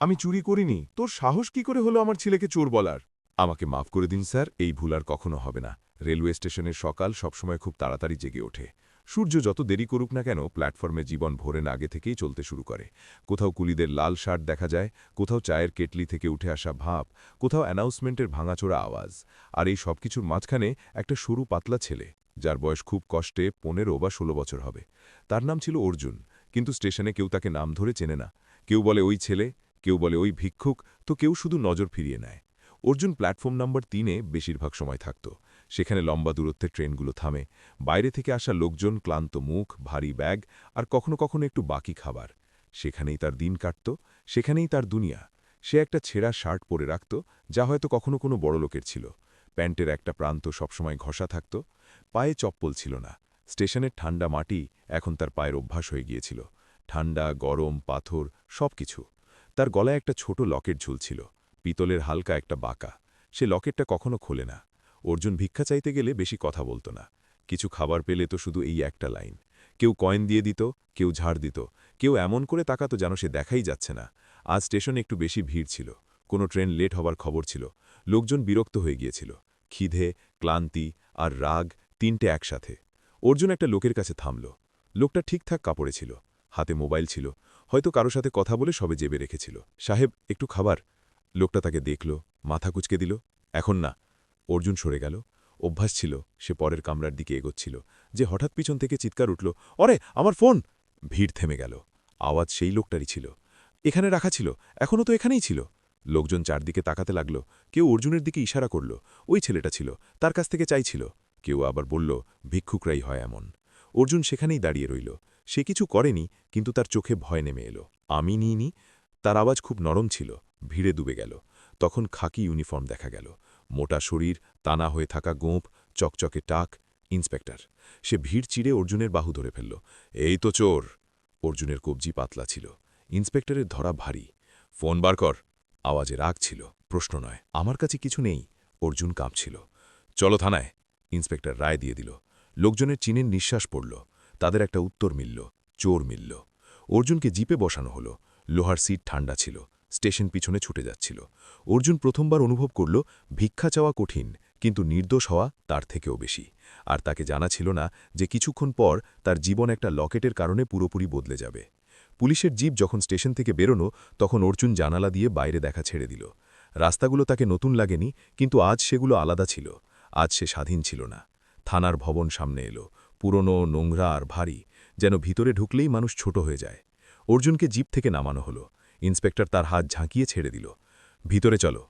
আমি চুরি করিনি। তোর সাহস কি করে হলো আমার ছেলেকে চোর বলার? আমাকে মাফ করে দিন, স্যার। এই ভুল আর কখনো হবে না। রেলওয়ে স্টেশনের সকাল সবসময় খুব তাড়াতাড়ি জেগে ওঠে। সূর্য যত দেরি করুক না কেন, প্ল্যাটফর্মে জীবন ভোরে না আগে থেকেই চলতে শুরু করে। কোথাও কুলিদের লাল শার্ট দেখা যায়, কোথাও চায়ের কেটলি থেকে উঠে আসা ভাব কোথাও অ্যানাউন্সমেন্টের ভাঙাচোরা আওয়াজ। আর এই সব কিছুর মাঝখানে একটা সরু পাতলা ছেলে, যার বয়স খুব কষ্টে পনেরো বা ষোলো বছর হবে। তার নাম ছিল অর্জুন, কিন্তু স্টেশনে কেউ তাকে নাম ধরে চেনে না। কেউ বলে, ওই ছেলে? কেউ বলে, ওই ভিক্ষুক, তো কেউ শুধু নজর ফিরিয়ে নেয়। অর্জুন প্ল্যাটফর্ম নম্বর তিনে বেশিরভাগ সময় থাকত। সেখানে লম্বা দূরত্বের ট্রেনগুলো থামে, বাইরে থেকে আসা লোকজন ক্লান্ত মুখ, ভারী ব্যাগ, আর কখনো কখনো একটু বাকি খাবার। সেখানেই তার দিন কাটত, সেখানেই তার দুনিয়া। সে একটা ছেঁড়া শার্ট পরে রাখত, যা হয়তো কখনো কোনো বড় লোকের ছিল। প্যান্টের একটা প্রান্ত সবসময় ঘষা থাকত, পায়ে চপ্পল ছিল না। স্টেশনের ঠান্ডা মাটি এখন তার পায়ের অভ্যাস হয়ে গিয়েছিল। ঠান্ডা, গরম, পাথর, সবকিছু। তার গলায় একটা ছোট লকেট ঝুলছিল, পিতলের হালকা একটা বাঁকা। সে লকেটটা কখনো খোলে না। অর্জুন ভিক্ষা চাইতে গেলে বেশি কথা বলতো না। কিছু খাবার পেলে তো শুধু এই একটা লাইন। কেউ কয়েন দিয়ে দিত, কেউ ঝাড় দিত, কেউ এমন করে তাকাতো যেন সে দেখাই যাচ্ছে না। আজ স্টেশনে একটু বেশি ভিড় ছিল। কোনো ট্রেন লেট হবার খবর ছিল। লোকজন বিরক্ত হয়ে গিয়েছিল। খিদে, ক্লান্তি আর রাগ তিনটে একসাথে। অর্জুন একটা লোকের কাছে থামল। লোকটা ঠিকঠাক কাপড়ে ছিল। হাতে মোবাইল ছিল। হয়তো কারও সাথে কথা বলে সবে জেবে রেখেছিল। সাহেব, একটু খাবার। লোকটা তাকে দেখল, মাথা কুচকে দিল। এখন না, অর্জুন সরে গেল। অভ্যাস ছিল, সে পরের কামরার দিকে এগোচ্ছিল। যে হঠাৎ পিছন থেকে চিৎকার উঠল, অরে, আমার ফোন! ভিড় থেমে গেল। আওয়াজ সেই লোকটারই ছিল। এখানে রাখা ছিল, এখনও তো এখানেই ছিল। লোকজন চারদিকে তাকাতে লাগল। কেউ অর্জুনের দিকে ইশারা করল, ওই ছেলেটা ছিল, তার কাছ থেকে চাইছিল। কেউ আবার বলল, ভিক্ষুকরাই হয় এমন। অর্জুন সেখানেই দাঁড়িয়ে রইল। সে কিছু করেনি, কিন্তু তার চোখে ভয় নেমে এলো। আমি নিইনি তার আওয়াজ খুব নরম ছিল, ভিড়ে ডুবে গেল। তখন খাকি ইউনিফর্ম দেখা গেল। মোটা শরীর তানা হয়ে থাকা গোঁপ চকচকে টাক, ইন্সপেক্টর। সে ভিড় চিড়ে অর্জুনের বাহু ধরে ফেলল। এই তো চোর! অর্জুনের কবজি পাতলা ছিল। ইন্সপেক্টরের ধরা ভারী। ফোন বার কর। আওয়াজে রাগ ছিল। প্রশ্ন নয়, আমার কাছে কিছু নেই। অর্জুন কাঁপছিল। চলো থানায়। ইন্সপেক্টর রায় দিয়ে দিল। লোকজনের চীনের নিঃশ্বাস পড়ল। তাদের একটা উত্তর মিলল, চোর মিলল। অর্জুনকে জিপে বসানো হলো। লোহার সিট ঠান্ডা ছিল, স্টেশন পিছনে ছুটে যাচ্ছিল। অর্জুন প্রথমবার অনুভব করল, ভিক্ষা চাওয়া কঠিন, কিন্তু নির্দোষ হওয়া তার থেকেও বেশি। আর তাকে জানা ছিল না যে কিছুক্ষণ পর তার জীবন একটা লকেটের কারণে পুরোপুরি বদলে যাবে। পুলিশের জিপ যখন স্টেশন থেকে বেরোনো, তখন অর্জুন জানালা দিয়ে বাইরে দেখা ছেড়ে দিল। রাস্তাগুলো তাকে নতুন লাগেনি, কিন্তু আজ সেগুলো আলাদা ছিল। আজ সে স্বাধীন ছিল না। থানার ভবন সামনে এলো। পুরনো নোংরা আর ভারী, যেন ভিতরে ঢুকলেই মানুষ ছোট হয়ে যায়। অর্জুনকে জিপ থেকে নামানো হলো। ইন্সপেক্টর তার হাত ঝাঁকিয়ে ছেড়ে দিল। ভিতরে চলো।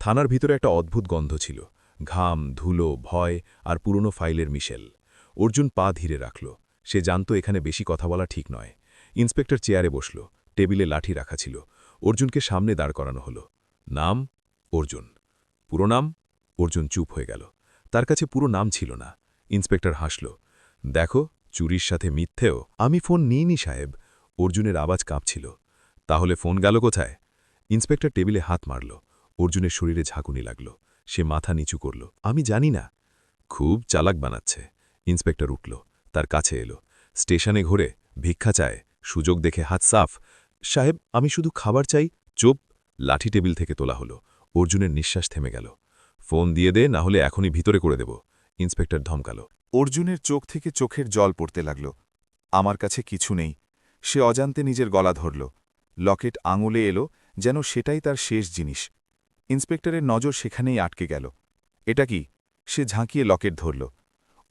থানার ভিতরে একটা অদ্ভুত গন্ধ ছিল। ঘাম, ধুলো, ভয় আর পুরনো ফাইলের মিশেল। অর্জুন পা ধীরে রাখল। সে জানত এখানে বেশি কথা বলা ঠিক নয়। ইন্সপেক্টর চেয়ারে বসল। টেবিলে লাঠি রাখা ছিল। অর্জুনকে সামনে দাঁড় করানো হলো। নাম? অর্জুন। পুরো নাম? অর্জুন চুপ হয়ে গেল। তার কাছে পুরো নাম ছিল না। ইন্সপেক্টর হাসল। দেখো, চুরির সাথে মিথ্যেও আমি ফোন নিইনি সাহেব। অর্জুনের আওয়াজ কাঁপছিল। তাহলে ফোন গেল কোথায়? ইন্সপেক্টর টেবিলে হাত মারল। অর্জুনের শরীরে ঝাঁকুনি লাগল। সে মাথা নিচু করল। আমি জানি না। খুব চালাক বানাচ্ছে। ইন্সপেক্টর উঠল। তার কাছে এলো। স্টেশনে ঘুরে ভিক্ষা চায়। সুযোগ দেখে হাত সাফ। সাহেব, আমি শুধু খাবার চাই। চোপ। লাঠি টেবিল থেকে তোলা হলো। অর্জুনের নিঃশ্বাস থেমে গেল। ফোন দিয়ে দে, না হলে এখনই ভিতরে করে দেব। ইন্সপেক্টর ধমকাল। অর্জুনের চোখ থেকে চোখের জল পড়তে লাগল। আমার কাছে কিছু নেই। সে অজান্তে নিজের গলা ধরল। লকেট আঙুলে এলো যেন সেটাই তার শেষ জিনিস। ইন্সপেক্টরের নজর সেখানেই আটকে গেল। এটা কি? সে ঝাঁকিয়ে লকেট ধরল।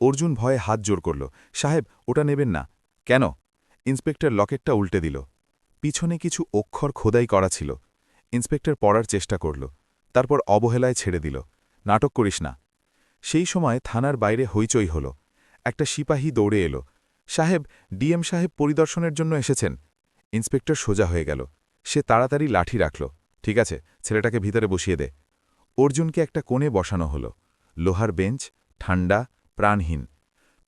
অর্জুন ভয়ে হাত জোর করল, সাহেব, ওটা নেবেন না। কেন? ইন্সপেক্টর লকেটটা উল্টে দিল। পিছনে কিছু অক্ষর খোদাই করা ছিল। ইন্সপেক্টর পড়ার চেষ্টা করল। তারপর অবহেলায় ছেড়ে দিল। নাটক করিস না। সেই সময় থানার বাইরে হইচই হল। একটা সিপাহী দৌড়ে এলো। সাহেব, ডিএম সাহেব পরিদর্শনের জন্য এসেছেন। ইন্সপেক্টর সোজা হয়ে গেল। সে তাড়াতাড়ি লাঠি রাখল। ঠিক আছে, ছেলেটাকে ভিতরে বসিয়ে দে। অর্জুনকে একটা কোণে বসানো হলো। লোহার বেঞ্চ ঠান্ডা প্রাণহীন।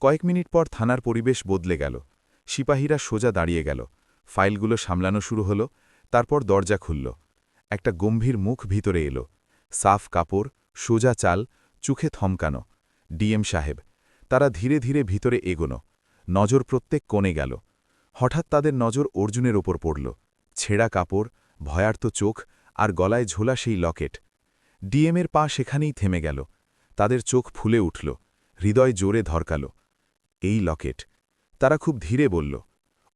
কয়েক মিনিট পর থানার পরিবেশ বদলে গেল। সিপাহীরা সোজা দাঁড়িয়ে গেল। ফাইলগুলো সামলানো শুরু হলো। তারপর দরজা খুলল। একটা গম্ভীর মুখ ভিতরে এলো। সাফ কাপড়, সোজা চাল চোখে থমকানো। ডিএম সাহেব, তারা ধীরে ধীরে ভিতরে এগোনো। নজর প্রত্যেক কোণে গেল। হঠাৎ তাদের নজর অর্জুনের ওপর পড়ল। ছেঁড়া কাপড়, ভয়ার্ত চোখ আর গলায় ঝোলা সেই লকেট। ডিএমের পা সেখানেই থেমে গেল। তাদের চোখ ফুলে উঠল। হৃদয় জোরে ধরকাল। এই লকেট। তারা খুব ধীরে বলল।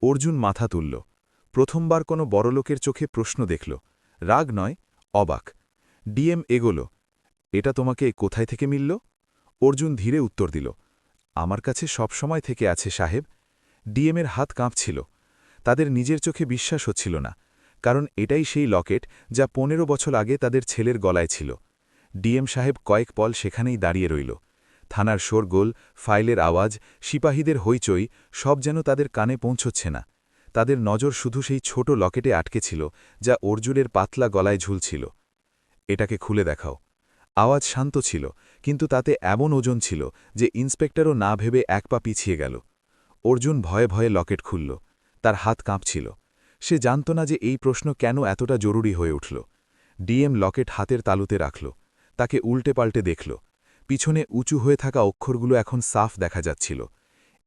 অর্জুন মাথা তুলল। প্রথমবার কোনো বড়লোকের চোখে প্রশ্ন দেখল। রাগ নয়, অবাক। ডিএম এগোল। এটা তোমাকে কোথায় থেকে মিলল? অর্জুন ধীরে উত্তর দিল, আমার কাছে সব সময় থেকে আছে সাহেব ডিএমের হাত কাঁপছিল, তাদের নিজের চোখে বিশ্বাস হচ্ছিল না, কারণ এটাই সেই লকেট যা পনেরো বছর আগে তাদের ছেলের গলায় ছিল। ডিএম সাহেব কয়েক পল সেখানেই দাঁড়িয়ে রইল, থানার শোরগোল, ফাইলের আওয়াজ, সিপাহীদের হইচই, সব যেন তাদের কানে পৌঁছচ্ছে না। তাদের নজর শুধু সেই ছোট লকেটে আটকে ছিল, যা অর্জুনের পাতলা গলায় ঝুলছিল। এটাকে খুলে দেখাও। আওয়াজ শান্ত ছিল, কিন্তু তাতে এমন ওজন ছিল যে ইন্সপেক্টরও না ভেবে এক পা পিছিয়ে গেল। অর্জুন ভয়ে ভয়ে লকেট খুলল। তার হাত কাঁপছিল। সে জানত না যে এই প্রশ্ন কেন এতটা জরুরি হয়ে উঠল। ডিএম লকেট হাতের তালুতে রাখল। তাকে উল্টে পাল্টে দেখল। পিছনে উঁচু হয়ে থাকা অক্ষরগুলো এখন সাফ দেখা যাচ্ছিল।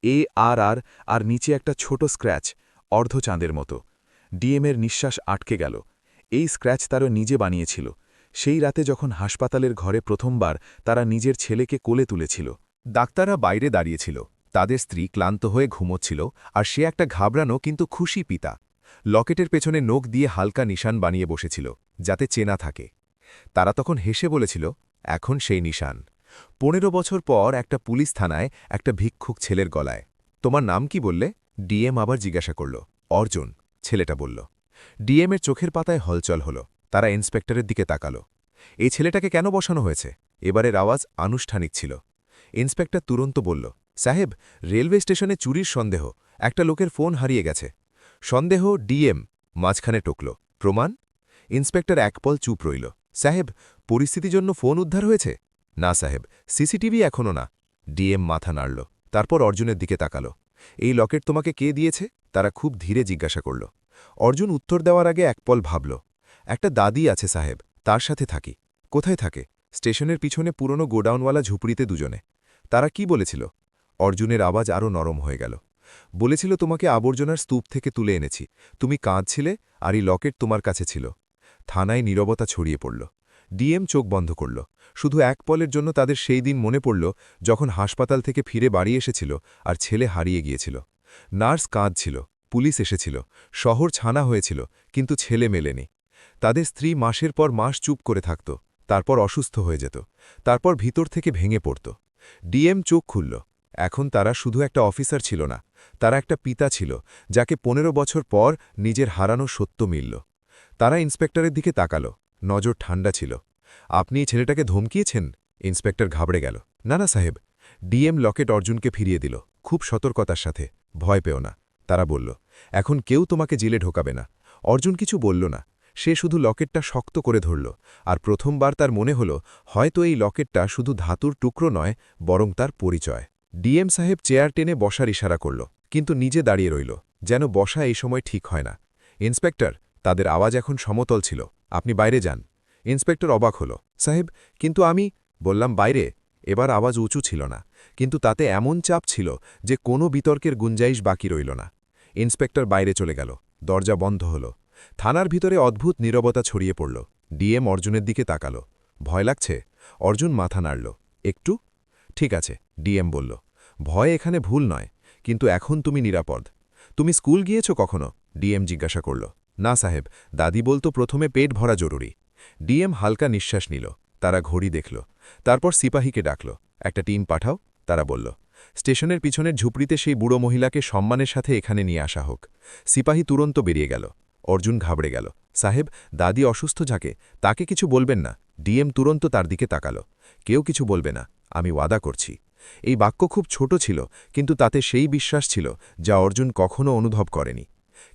এ, আর আর আর নিচে একটা ছোট স্ক্র্যাচ অর্ধচাঁদের মতো। ডিএমের নিঃশ্বাস আটকে গেল। এই স্ক্র্যাচ তারও নিজে বানিয়েছিল। সেই রাতে যখন হাসপাতালের ঘরে প্রথমবার তারা নিজের ছেলেকে কোলে তুলেছিল, ডাক্তাররা বাইরে দাঁড়িয়েছিল। তাদের স্ত্রী ক্লান্ত হয়ে ঘুমোচ্ছিল আর সে একটা ঘাবড়ানো কিন্তু খুশি পিতা। লকেটের পেছনে নোক দিয়ে হালকা নিশান বানিয়ে বসেছিল, যাতে চেনা থাকে। তারা তখন হেসে বলেছিল, এখন সেই নিশান। পনেরো বছর পর একটা পুলিশ থানায় একটা ভিক্ষুক ছেলের গলায়। তোমার নাম কি বললে? ডিএম আবার জিজ্ঞাসা করল, অর্জুন, ছেলেটা বলল। ডিএমের চোখের পাতায় হলচল হল। তারা ইন্সপেক্টরের দিকে তাকাল। এই ছেলেটাকে কেন বসানো হয়েছে? এবারের আওয়াজ আনুষ্ঠানিক ছিল। ইন্সপেক্টর তুরন্ত বলল, সাহেব, রেলওয়ে স্টেশনে চুরির সন্দেহ। একটা লোকের ফোন হারিয়ে গেছে। সন্দেহ ডিএম মাঝখানে টকল প্রমাণ? ইন্সপেক্টর একপল চুপ রইল। সাহেব, পরিস্থিতির জন্য ফোন উদ্ধার হয়েছে? না সাহেব, সিসিটিভি এখনও না। ডিএম মাথা নাড়ল। তারপর অর্জুনের দিকে তাকাল। এই লকেট তোমাকে কে দিয়েছে? তারা খুব ধীরে জিজ্ঞাসা করল। অর্জুন উত্তর দেওয়ার আগে একপল ভাবল একটা দাদি আছে সাহেব, তার সাথে থাকি। কোথায় থাকে? স্টেশনের পিছনে পুরনো গোডাউনওয়ালা ঝুপড়িতে দুজনে। তারা কি বলেছিল? অর্জুনের আওয়াজ আরও নরম হয়ে গেল। বলেছিল, তোমাকে আবর্জনার স্তূপ থেকে তুলে এনেছি। তুমি কাঁদছিলে, আর এই লকেট তোমার কাছে ছিল। থানায় নীরবতা ছড়িয়ে পড়ল। ডিএম চোখ বন্ধ করল। শুধু এক পলের জন্য তাদের সেই দিন মনে পড়ল, যখন হাসপাতাল থেকে ফিরে বাড়ি এসেছিল আর ছেলে হারিয়ে গিয়েছিল। নার্স কাঁদছিল, পুলিশ এসেছিল, শহর ছানা হয়েছিল, কিন্তু ছেলে মেলেনি। তাদের স্ত্রী মাসের পর মাস চুপ করে থাকত, তারপর অসুস্থ হয়ে যেত, তারপর ভিতর থেকে ভেঙে পড়ত। ডিএম চোখ খুলল। এখন তারা শুধু একটা অফিসার ছিল না, তারা একটা পিতা ছিল, যাকে পনেরো বছর পর নিজের হারানো সত্য মিলল। তারা ইন্সপেক্টরের দিকে তাকাল, নজর ঠান্ডা ছিল। আপনি ছেলেটাকে ধমকিয়েছেন? ইন্সপেক্টর ঘাবড়ে গেল। না না, সাহেব। ডিএম লকেট অর্জুনকে ফিরিয়ে দিল, খুব সতর্কতার সাথে। ভয় পেও না, তারা বলল। এখন কেউ তোমাকে জেলে ঢোকাবে না। অর্জুন কিছু বলল না। সে শুধু লকেটটা শক্ত করে ধরল, আর প্রথমবার তার মনে হল, হয়তো এই লকেটটা শুধু ধাতুর টুকরো নয়, বরং তার পরিচয়। ডিএম সাহেব চেয়ার টেনে বসার ইশারা করল, কিন্তু নিজে দাঁড়িয়ে রইল, যেন বসা এই সময় ঠিক হয় না। ইন্সপেক্টর, তাদের আওয়াজ এখন সমতল ছিল, আপনি বাইরে যান। ইন্সপেক্টর অবাক হল, সাহেব, কিন্তু আমি, বললাম বাইরে, এবার আওয়াজ উঁচু ছিল না, কিন্তু তাতে এমন চাপ ছিল যে কোনো বিতর্কের গুঞ্জাইশ বাকি রইল না। ইন্সপেক্টর বাইরে চলে গেল, দরজা বন্ধ হল। থানার ভিতরে অদ্ভুত নীরবতা ছড়িয়ে পড়ল। ডিএম অর্জুনের দিকে তাকাল। ভয় লাগছে? অর্জুন মাথা নাড়ল। একটু? ঠিক আছে, ডিএম বলল। ভয় এখানে ভুল নয়, কিন্তু এখন তুমি নিরাপদ। তুমি স্কুল গিয়েছ কখনো? ডিএম জিজ্ঞাসা করল। না সাহেব, দাদি বলতো প্রথমে পেট ভরা জরুরি। ডিএম হালকা নিঃশ্বাস নিল। তারা ঘড়ি দেখল। তারপর সিপাহীকে ডাকল। একটা টিম পাঠাও, তারা বলল। স্টেশনের পিছনের ঝুপড়িতে সেই বুড়ো মহিলাকে সম্মানের সাথে এখানে নিয়ে আসা হোক। সিপাহী তুরন্ত বেরিয়ে গেল। অর্জুন ঘাবড়ে গেল। সাহেব, দাদি অসুস্থ যাকে, তাকে কিছু বলবেন না। ডিএম তুরন্ত তার দিকে তাকাল। কেউ কিছু বলবে না, আমি ওয়াদা করছি। এই বাক্য খুব ছোট ছিল, কিন্তু তাতে সেই বিশ্বাস ছিল যা অর্জুন কখনও অনুভব করেনি।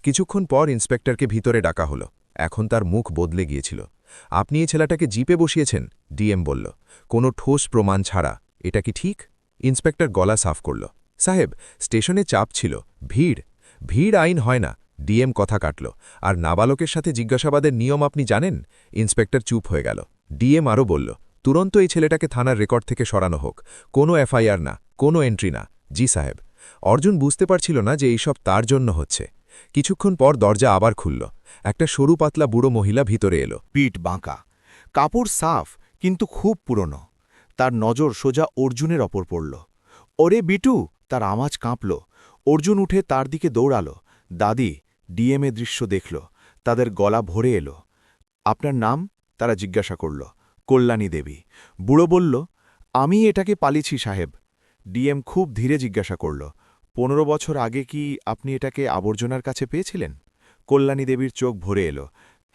কিছুক্ষণ পর ইন্সপেক্টরকে ভিতরে ডাকা হলো। এখন তার মুখ বদলে গিয়েছিল। আপনি এই ছেলেটাকে জিপে বসিয়েছেন? ডিএম বলল। কোনো ঠোস প্রমাণ ছাড়া। এটা কি ঠিক? ইন্সপেক্টর গলা সাফ করল। সাহেব, স্টেশনে চাপ ছিল। ভিড়। ভিড় আইন হয় না। ডিএম কথা কাটল, আর নাবালকের সাথে জিজ্ঞাসাবাদের নিয়ম আপনি জানেন? ইন্সপেক্টর চুপ হয়ে গেল। ডিএম আরও বলল, তুরন্ত এই ছেলেটাকে থানার রেকর্ড থেকে সরানো হোক। কোনো এফআইআর না, কোনো এন্ট্রি না। জি সাহেব। অর্জুন বুঝতে পারছিল না যে এইসব তার জন্য হচ্ছে। কিছুক্ষণ পর দরজা আবার খুলল। একটা সরু পাতলা বুড়ো মহিলা ভিতরে এলো। পিঠ বাঁকা। কাপড় সাফ, কিন্তু খুব পুরনো। তার নজর সোজা অর্জুনের ওপর পড়ল। ওরে বিটু! তার আওয়াজ কাঁপল। অর্জুন উঠে তার দিকে দৌড়ালো। দাদি ডিএমএ দৃশ্য দেখল, তাদের গলা ভরে এলো। আপনার নাম? তারা জিজ্ঞাসা করল। কল্যাণী দেবী। বুড়ো বলল, আমি এটাকে পালিছি সাহেব। ডিএম খুব ধীরে জিজ্ঞাসা করল, পনেরো বছর আগে কি আপনি এটাকে আবর্জনার কাছে পেয়েছিলেন? কল্যাণী দেবীর চোখ ভরে এলো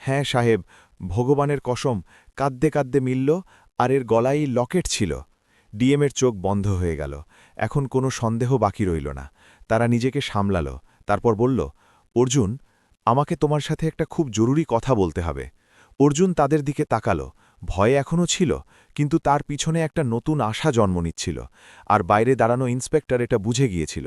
হ্যাঁ সাহেব, ভগবানের কসম, কাঁদতে কাঁদতে মিলল আর এর গলায় লকেট ছিল। ডিএমের চোখ বন্ধ হয়ে গেল, এখন কোনো সন্দেহ বাকি রইল না। তারা নিজেকে সামলাল, তারপর বলল অর্জুন, আমাকে তোমার সাথে একটা খুব জরুরি কথা বলতে হবে। অর্জুন তাদের দিকে তাকালো। ভয়ে এখনও ছিল, কিন্তু তার পিছনে একটা নতুন আশা জন্ম নিচ্ছিল, আর বাইরে দাঁড়ানো ইন্সপেক্টর এটা বুঝে গিয়েছিল।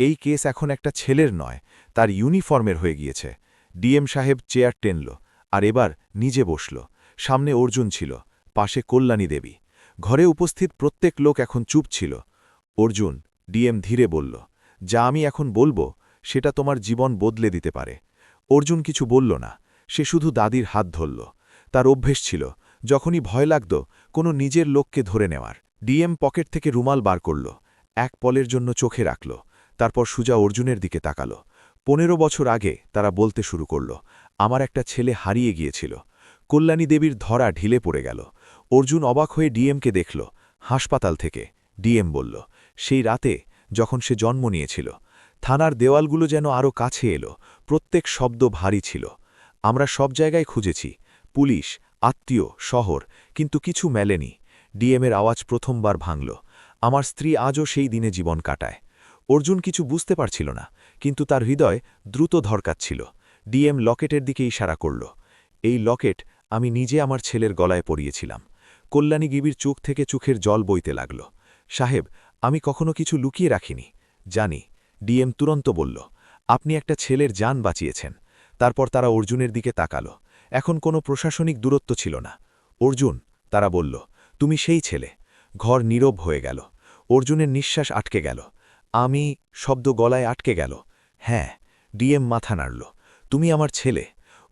এই কেস এখন একটা ছেলের নয়, তার ইউনিফর্মের হয়ে গিয়েছে। ডিএম সাহেব চেয়ার টেনল, আর এবার নিজে বসল। সামনে অর্জুন ছিল, পাশে কল্যাণী দেবী। ঘরে উপস্থিত প্রত্যেক লোক এখন চুপ ছিল। অর্জুন, ডিএম ধীরে বলল, যা আমি এখন বলব সেটা তোমার জীবন বদলে দিতে পারে। অর্জুন কিছু বলল না। সে শুধু দাদির হাত ধরল। তার অভ্যেস ছিল, যখনই ভয় লাগত, কোনো নিজের লোককে ধরে নেওয়ার। ডিএম পকেট থেকে রুমাল বার করল, এক পলের জন্য চোখে রাখল, তারপর সুজা অর্জুনের দিকে তাকাল। পনেরো বছর আগে তারা বলতে শুরু করল, আমার একটা ছেলে হারিয়ে গিয়েছিল। কল্যাণী দেবীর ধরা ঢিলে পড়ে গেল। অর্জুন অবাক হয়ে ডিএমকে দেখল, হাসপাতাল থেকে। ডিএম বলল, সেই রাতে যখন সে জন্ম নিয়েছিল থানার দেওয়ালগুলো যেন আরও কাছে এলো। প্রত্যেক শব্দ ভারী ছিল। আমরা সব জায়গায় খুঁজেছি। পুলিশ, আত্মীয়, শহর, কিন্তু কিছু মেলেনি। ডিএমের আওয়াজ প্রথমবার ভাঙল। আমার স্ত্রী আজও সেই দিনে জীবন কাটায়। অর্জুন কিছু বুঝতে পারছিল না, কিন্তু তার হৃদয় দ্রুত ধরকাচ্ছিল। ডিএম লকেটের দিকে ইশারা করল। এই লকেট আমি নিজে আমার ছেলের গলায় পরিয়েছিলাম। কল্যাণী গিবির চোখ থেকে চোখের জল বইতে লাগল। সাহেব, আমি কখনো কিছু লুকিয়ে রাখিনি। জানি ডিএম তুরন্ত বলল, আপনি একটা ছেলের যান বাঁচিয়েছেন। তারপর তারা অর্জুনের দিকে তাকালো। এখন কোনো প্রশাসনিক দূরত্ব ছিল না। অর্জুন, তারা বলল, তুমি সেই ছেলে। ঘর নীরব হয়ে গেল। অর্জুনের নিঃশ্বাস আটকে গেল। আমি? শব্দ গলায় আটকে গেল। হ্যাঁ। ডিএম মাথা নাড়ল। তুমি আমার ছেলে।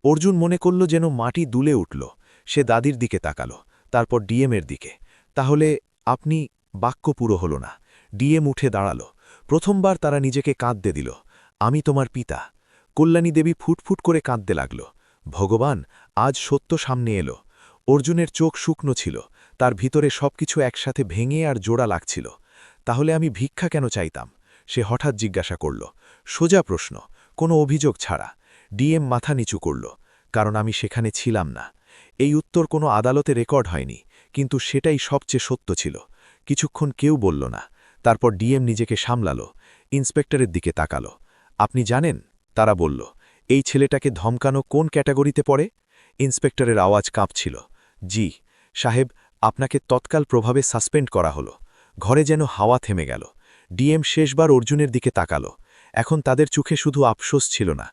অর্জুন মনে করল যেন মাটি দুলে উঠল। সে দাদির দিকে তাকালো, তারপর ডিএমের দিকে। তাহলে, আপনি বাক্য পুরো হল না। ডিএম উঠে দাঁড়াল। প্রথমবার তারা নিজেকে কাঁদতে দিল। আমি তোমার পিতা। কল্যাণী দেবী ফুটফুট করে কাঁদতে লাগল। ভগবান, আজ সত্য সামনে এলো। অর্জুনের চোখ শুকনো ছিল। তার ভিতরে সবকিছু একসাথে ভেঙে আর জোড়া লাগছিল। তাহলে আমি ভিক্ষা কেন চাইতাম? সে হঠাৎ জিজ্ঞাসা করল। সোজা প্রশ্ন, কোনো অভিযোগ ছাড়া। ডিএম মাথা নিচু করল। কারণ আমি সেখানে ছিলাম না। এই উত্তর কোনো আদালতে রেকর্ড হয়নি, কিন্তু সেটাই সবচেয়ে সত্য ছিল। কিছুক্ষণ কেউ বলল না। তারপর ডিএম নিজেকে সামলাল, ইন্সপেক্টরের দিকে তাকালো। আপনি জানেন? তারা বলল, এই ছেলেটাকে ধমকানো কোন ক্যাটাগরিতে পড়ে? ইন্সপেক্টরের আওয়াজ কাঁপছিল। জি, সাহেব, আপনাকে তৎকাল প্রভাবে সাসপেন্ড করা হলো। ঘরে যেন হাওয়া থেমে গেল। ডিএম শেষবার অর্জুনের দিকে তাকালো। এখন তাদের চোখে শুধু আফসোস ছিল না।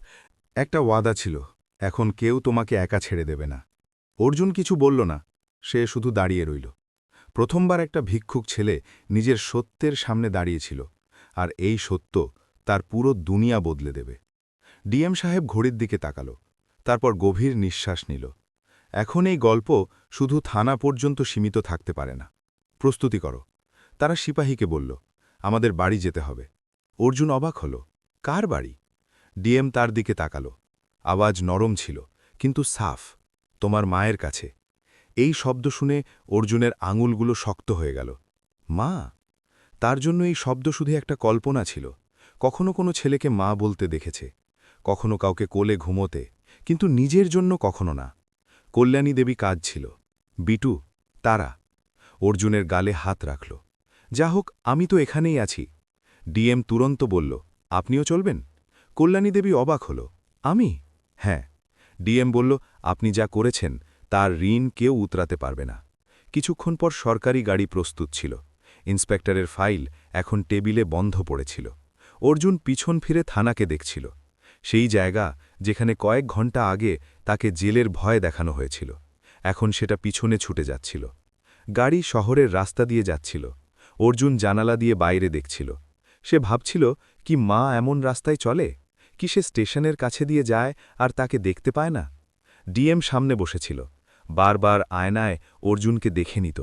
একটা ওয়াদা ছিল, এখন কেউ তোমাকে একা ছেড়ে দেবে না। অর্জুন কিছু বলল না, সে শুধু দাঁড়িয়ে রইল। প্রথমবার একটা ভিক্ষুক ছেলে নিজের সত্যের সামনে দাঁড়িয়েছিল, আর এই সত্য তার পুরো দুনিয়া বদলে দেবে। ডিএম সাহেব ঘড়ির দিকে তাকাল, তারপর গভীর নিঃশ্বাস নিল। এখন এই গল্প শুধু থানা পর্যন্ত সীমিত থাকতে পারে না। প্রস্তুতি করো। তারা সিপাহীকে বলল, আমাদের বাড়ি যেতে হবে। অর্জুন অবাক হল, কার বাড়ি? ডিএম তার দিকে তাকাল। আওয়াজ নরম ছিল, কিন্তু সাফ। তোমার মায়ের কাছে। এই শব্দ শুনে অর্জুনের আঙুলগুলো শক্ত হয়ে গেল। মা, তার জন্য এই শব্দ শুধু একটা কল্পনা ছিল। কখনো কোনো ছেলেকে মা বলতে দেখেছে, কখনো কাউকে কোলে ঘুমোতে, কিন্তু নিজের জন্য কখনো না। কল্যাণী দেবী কাজ ছিল বিটু, তারা, অর্জুনের গালে হাত রাখল। যা হোক, আমি তো এখানেই আছি। ডিএম তুরন্ত বলল, আপনিও চলবেন? কল্যাণী দেবী অবাক হল, আমি? হ্যাঁ। ডিএম বলল, আপনি যা করেছেন তার ঋণ কেউ উতরাতে পারবে না। কিছুক্ষণ পর সরকারি গাড়ি প্রস্তুত ছিল। ইন্সপেক্টরের ফাইল এখন টেবিলে বন্ধ পড়েছিল। অর্জুন পিছন ফিরে থানাকে দেখছিল। সেই জায়গা যেখানে কয়েক ঘণ্টা আগে তাকে জেলের ভয় দেখানো হয়েছিল। এখন সেটা পিছনে ছুটে যাচ্ছিল। গাড়ি শহরের রাস্তা দিয়ে যাচ্ছিল। অর্জুন জানালা দিয়ে বাইরে দেখছিল। সে ভাবছিল, কি মা এমন রাস্তায় চলে? কি সে স্টেশনের কাছে দিয়ে যায় আর তাকে দেখতে পায় না? ডিএম সামনে বসেছিল। বারবার আয়নায় অর্জুনকে দেখে নিত।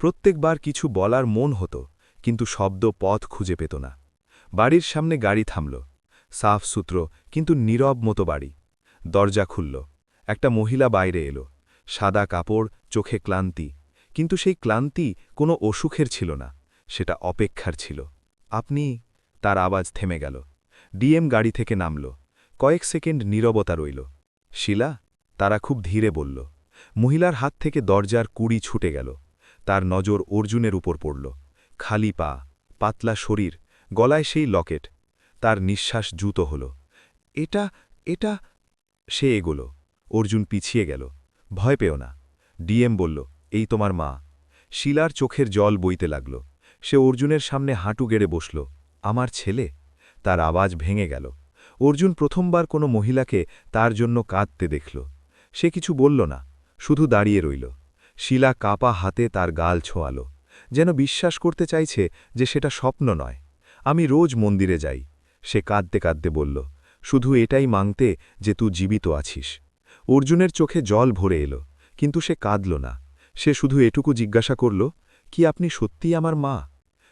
প্রত্যেকবার কিছু বলার মন হতো, কিন্তু শব্দ পথ খুঁজে পেত না। বাড়ির সামনে গাড়ি থামল। সাফ সূত্র, কিন্তু নীরব মতো বাড়ি। দরজা খুলল। একটা মহিলা বাইরে এলো। সাদা কাপড়, চোখে ক্লান্তি। কিন্তু সেই ক্লান্তি কোনো অসুখের ছিল না, সেটা অপেক্ষার ছিল। আপনি, তার আওয়াজ থেমে গেল। ডিএম গাড়ি থেকে নামল। কয়েক সেকেন্ড নীরবতা রইল। শিলা, তারা খুব ধীরে বলল মহিলার হাত থেকে দরজার কুড়ি ছুটে গেল। তার নজর অর্জুনের উপর পড়ল। খালি পা, পাতলা শরীর, গলায় সেই লকেট। তার নিঃশ্বাস জুতো হল। এটা এটা? সে এগোল। অর্জুন পিছিয়ে গেল। ভয় পেও না। ডিএম বলল, এই তোমার মা। শিলার চোখের জল বইতে লাগল। সে অর্জুনের সামনে হাঁটু গেড়ে বসল। আমার ছেলে? তার আওয়াজ ভেঙে গেল। অর্জুন প্রথমবার কোনো মহিলাকে তার জন্য কাঁদতে দেখল। সে কিছু বলল না। শুধু দাঁড়িয়ে রইল। শিলা কাপা হাতে তার গাল ছোঁয়াল। যেন বিশ্বাস করতে চাইছে যে সেটা স্বপ্ন নয়। আমি রোজ মন্দিরে যাই। সে কাঁদতে কাঁদতে বলল, শুধু এটাই মাংতে যে তুই জীবিত আছিস। অর্জুনের চোখে জল ভরে এলো, কিন্তু সে কাঁদল না। সে শুধু এটুকু জিজ্ঞাসা করল, কি আপনি সত্যিই আমার মা?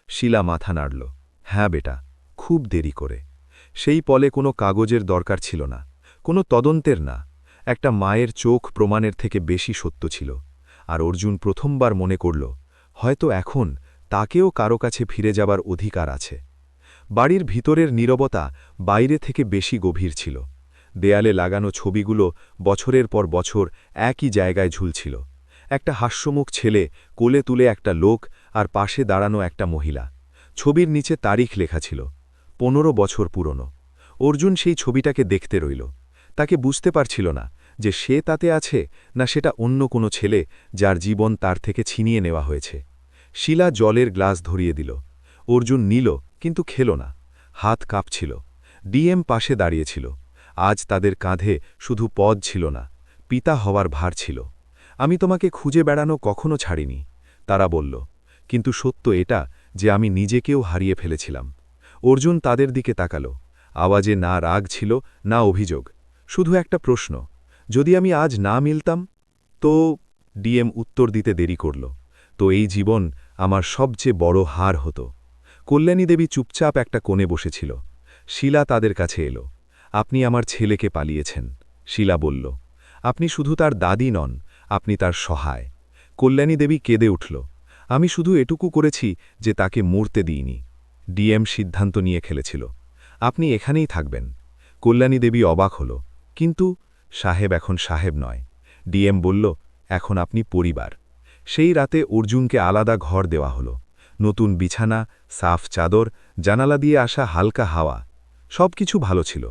শিলা মাথা নাড়ল হ্যাঁ বেটা, খুব দেরি করে। সেই পলে কোনো কাগজের দরকার ছিল না, কোনো তদন্তের না। একটা মায়ের চোখ প্রমাণের থেকে বেশি সত্য ছিল, আর অর্জুন প্রথমবার মনে করল, হয়তো এখন তাকেও কারও কাছে ফিরে যাবার অধিকার আছে। বাড়ির ভিতরের নীরবতা বাইরে থেকে বেশি গভীর ছিল। দেয়ালে লাগানো ছবিগুলো বছরের পর বছর একই জায়গায় ঝুলছিল। একটা হাস্যমুখ ছেলে কোলে তুলে একটা লোক আর পাশে দাঁড়ানো একটা মহিলা। ছবির নিচে তারিখ লেখা ছিল, পনেরো বছর পুরনো। অর্জুন সেই ছবিটাকে দেখতে রইল। তাকে বুঝতে পারছিল না যে সে তাতে আছে না সেটা অন্য কোনো ছেলে যার জীবন তার থেকে ছিনিয়ে নেওয়া হয়েছে। শিলা জলের গ্লাস ধরিয়ে দিল। অর্জুন নিল, কিন্তু খেল না। হাত কাঁপছিল। ডিএম পাশে দাঁড়িয়েছিল। আজ তাদের কাঁধে শুধু পদ ছিল না, পিতা হওয়ার ভার ছিল। আমি তোমাকে খুঁজে বেড়ানো কখনো ছাড়িনি, তারা বলল। কিন্তু সত্য এটা যে আমি নিজেকেও হারিয়ে ফেলেছিলাম। অর্জুন তাদের দিকে তাকাল। আওয়াজে না রাগ ছিল, না অভিযোগ। শুধু একটা প্রশ্ন, যদি আমি আজ না মিলতাম? তো ডিএম উত্তর দিতে দেরি করল। তো এই জীবন আমার সবচেয়ে বড় হার হতো। কল্যাণী দেবী চুপচাপ একটা কোণে বসেছিল। শিলা তাদের কাছে এলো। আপনি আমার ছেলেকে পালিয়েছেন। শিলা বলল, আপনি শুধু তার দাদি নন, আপনি তার সহায়। কল্যাণী দেবী কেঁদে উঠল, আমি শুধু এটুকু করেছি যে তাকে মরতে দিইনি। ডিএম সিদ্ধান্ত নিয়ে খেলেছিল। আপনি এখানেই থাকবেন। কল্যাণী দেবী অবাক হল। কিন্তু সাহেব এখন সাহেব নয়। ডিএম বলল, এখন আপনি পরিবার। সেই রাতে অর্জুনকে আলাদা ঘর দেওয়া হলো। নতুন বিছানা, সাফ চাদর, জানালা দিয়ে আসা হালকা হাওয়া। সব কিছু ভালো ছিল,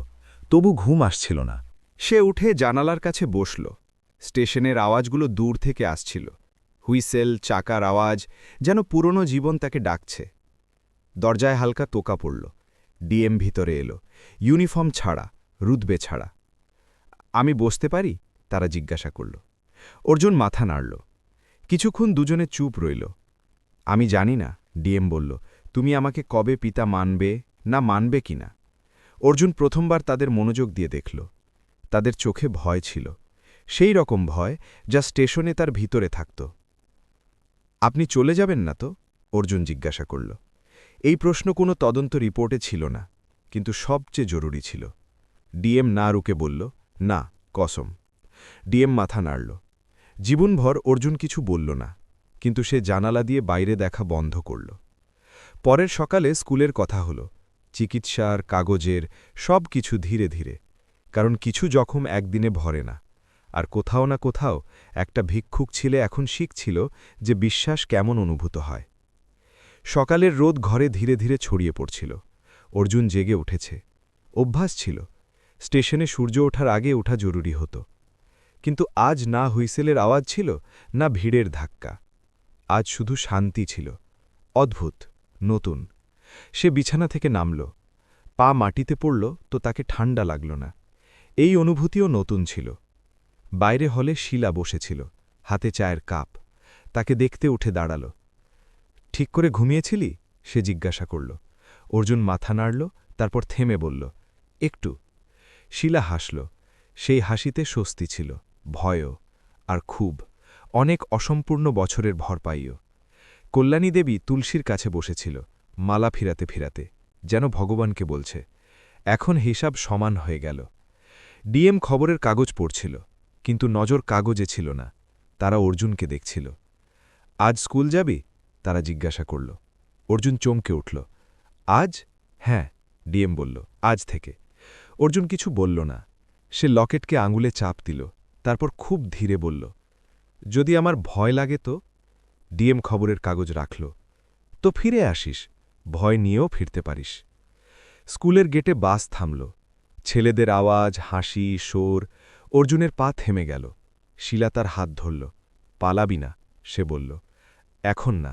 তবু ঘুম আসছিল না। সে উঠে জানালার কাছে বসল। স্টেশনের আওয়াজগুলো দূর থেকে আসছিল। হুইসেল, চাকার আওয়াজ, যেন পুরনো জীবন তাকে ডাকছে। দরজায় হালকা তোকা পড়ল। ডিএম ভিতরে এলো। ইউনিফর্ম ছাড়া রুদবে ছাড়া। আমি বসতে পারি? তারা জিজ্ঞাসা করল। অর্জুন মাথা নাড়ল। কিছুক্ষণ দুজনে চুপ রইল। আমি জানি না, ডিএম বলল, তুমি আমাকে কবে পিতা মানবে, না মানবে কিনা অর্জুন প্রথমবার তাদের মনোযোগ দিয়ে দেখল। তাদের চোখে ভয় ছিল। সেই রকম ভয় যা স্টেশনে তার ভিতরে থাকত। আপনি চলে যাবেন না তো? অর্জুন জিজ্ঞাসা করল। এই প্রশ্ন কোনো তদন্ত রিপোর্টে ছিল না, কিন্তু সবচেয়ে জরুরি ছিল। ডিএম না রুকে বলল না, কসম। ডিএম মাথা নাড়ল। জীবনভর অর্জুন কিছু বলল না, কিন্তু সে জানালা দিয়ে বাইরে দেখা বন্ধ করল। পরের সকালে স্কুলের কথা হল, চিকিৎসার, কাগজের, সব কিছু ধীরে ধীরে, কারণ কিছু জখম একদিনে ভরে না। আর কোথাও না কোথাও একটা ভিক্ষুক ছিলে এখন শিখছিল যে বিশ্বাস কেমন অনুভূত হয়। সকালের রোদ ঘরে ধীরে ধীরে ছড়িয়ে পড়ছিল। অর্জুন জেগে উঠেছে। অভ্যাস ছিল। স্টেশনে সূর্য ওঠার আগে ওঠা জরুরি হতো। কিন্তু আজ না হুইসেলের আওয়াজ ছিল, না ভিড়ের ধাক্কা। আজ শুধু শান্তি ছিল, অদ্ভুত, নতুন। সে বিছানা থেকে নামল। পা মাটিতে পড়ল, তো তাকে ঠান্ডা লাগল না। এই অনুভূতিও নতুন ছিল। বাইরে হলে শিলা বসেছিল, হাতে চায়ের কাপ। তাকে দেখতে উঠে দাঁড়াল। ঠিক করে ঘুমিয়েছিলি? সে জিজ্ঞাসা করল। অর্জুন মাথা নাড়ল, তারপর থেমে বলল, একটু। শিলা হাসল। সেই হাসিতে স্বস্তি ছিল, ভয়ও, আর খুব। অনেক অসম্পূর্ণ বছরের ভর পাইও। কল্যাণী দেবী তুলসীর কাছে বসেছিল, মালা ফিরাতে ফিরাতে, যেন ভগবানকে বলছে, এখন হিসাব সমান হয়ে গেল। ডিএম খবরের কাগজ পড়ছিল, কিন্তু নজর কাগজে ছিল না, তারা অর্জুনকে দেখছিল। আজ স্কুল যাবি? তারা জিজ্ঞাসা করল। অর্জুন চমকে উঠল, আজ? হ্যাঁ ডিএম বলল, আজ থেকে। অর্জুন কিছু বলল না। সে লকেটকে আঙুলে চাপ দিল, তারপর খুব ধীরে বলল, যদি আমার ভয় লাগে তো? ডিএম খবরের কাগজ রাখল, তো ফিরে আসিস, ভয় নিয়েও ফিরতে পারিস। স্কুলের গেটে বাস থামল, ছেলেদের আওয়াজ, হাসি, শোর, অর্জুনের পা থেমে গেল, শিলা তার হাত ধরল, পালাবি না, সে বলল, এখন না।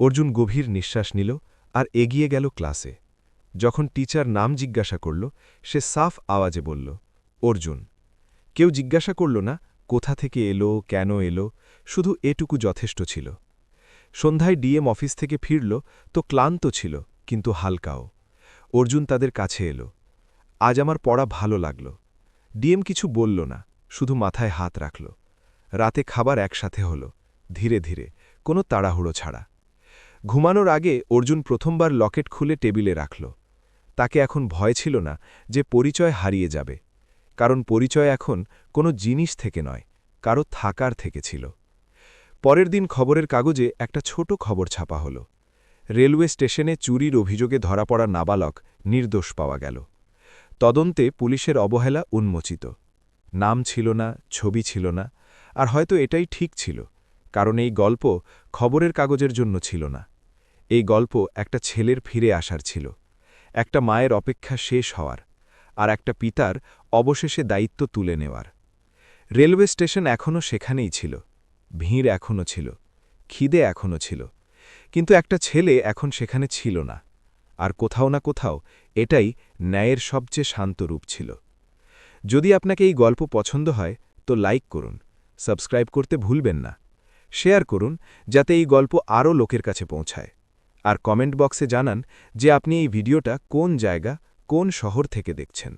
অর্জুন গভীর নিঃশ্বাস নিল আর এগিয়ে গেল ক্লাসে। যখন টিচার নাম জিজ্ঞাসা করল, সে সাফ আওয়াজে বলল, অর্জুন। কেউ জিজ্ঞাসা করল না, কোথা থেকে এলো, কেন এলো, শুধু এটুকু যথেষ্ট ছিল। সন্ধ্যায় ডিএম অফিস থেকে ফিরল, তো ক্লান্ত ছিল, কিন্তু হালকাও। অর্জুন তাদের কাছে এলো। আজ আমার পড়া ভালো লাগল। ডিএম কিছু বলল না, শুধু মাথায় হাত রাখল। রাতে খাবার একসাথে হল, ধীরে ধীরে, কোনো তাড়াহুড়ো ছাড়া। ঘুমানোর আগে অর্জুন প্রথমবার লকেট খুলে টেবিলে রাখল। তাকে এখন ভয় ছিল না যে পরিচয় হারিয়ে যাবে, কারণ পরিচয় এখন কোনো জিনিস থেকে নয়, কারও থাকার থেকে ছিল। পরের দিন খবরের কাগজে একটা ছোট খবর ছাপা হল। রেলওয়ে স্টেশনে চুরির অভিযোগে ধরা পড়া নাবালক নির্দোষ পাওয়া গেল। তদন্তে পুলিশের অবহেলা উন্মোচিত। নাম ছিল না, ছবি ছিল না, আর হয়তো এটাই ঠিক ছিল, কারণ এই গল্প খবরের কাগজের জন্য ছিল না। এই গল্প একটা ছেলের ফিরে আসার ছিল। একটা মায়ের অপেক্ষা শেষ হওয়ার, আর একটা পিতার অবশেষে দায়িত্ব তুলে নেওয়ার। রেলওয়ে স্টেশন এখনও সেখানেই ছিল, ভিড় এখনও ছিল, খিদে এখনও ছিল, কিন্তু একটা ছেলে এখন সেখানে ছিল না, আর কোথাও না কোথাও এটাই ন্যায়ের সবচেয়ে শান্ত রূপ ছিল। যদি আপনাকে এই গল্প পছন্দ হয়, তো লাইক করুন, সাবস্ক্রাইব করতে ভুলবেন না, শেয়ার করুন, যাতে এই গল্প আরও লোকের কাছে পৌঁছায়। আর কমেন্ট বক্সে জানান যে আপনি এই ভিডিওটা কোন জায়গা কোন শহর থেকে দেখছেন।